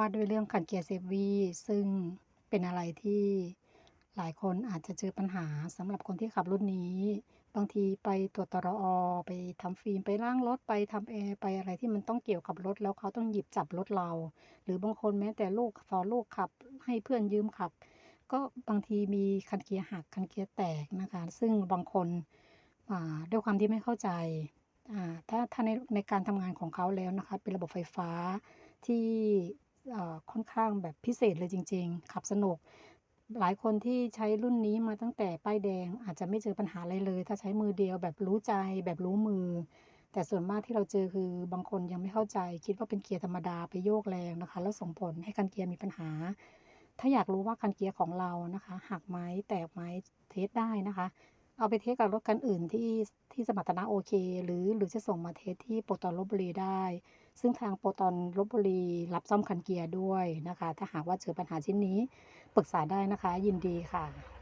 ว่าด้วยเรื่องคันเกียร์เซฟวีซึ่งเป็นอะไรที่หลายคนอาจจะเจอปัญหาสำหรับคนที่ขับรุ่นนี้ บางทีไปตรวจตรอไปทำฟิล์มไปล้างรถไปทำแอร์ไปอะไรที่มันต้องเกี่ยวกับรถ แล้วเขาต้องหยิบจับรถเรา หรือบางคนแม้แต่ลูกสอนลูกขับให้เพื่อนยืมขับ ก็บางทีมีคันเกียร์หักคันเกียร์แตกนะคะ ซึ่งบางคนด้วยความที่ไม่เข้าใจถ้าถ้าในในการทำงานของเขาแล้วนะคะ เป็นระบบไฟฟ้าที่ ค่อนข้างแบบพิเศษเลยจริง ๆ ขับสนุก หลายคนที่ใช้รุ่นนี้มาตั้งแต่ป้ายแดงอาจจะไม่เจอปัญหาอะไรเลย ถ้าใช้มือเดียวแบบรู้ใจแบบรู้มือ แต่ส่วนมากที่เราเจอคือบางคนยังไม่เข้าใจ คิดว่าเป็นเกียร์ธรรมดาไปโยกแรงนะคะ แล้วส่งผลให้คันเกียร์มีปัญหา ถ้าอยากรู้ว่าคันเกียร์ของเรานะคะหักไหมแตกไหมเทสได้นะคะเอาไปเทสกับรถคันอื่นที่ที่สมรรถนะโอเค หรือหรือจะส่งมาเทสที่โปรตอนลพบุรีได้ ซึ่งทางโปรตอนลบบุรีรับซ่อมคันเกียร์ด้วยนะคะ ถ้าหากว่าเจอปัญหาชิ้นนี้ปรึกษาได้นะคะ ยินดีค่ะ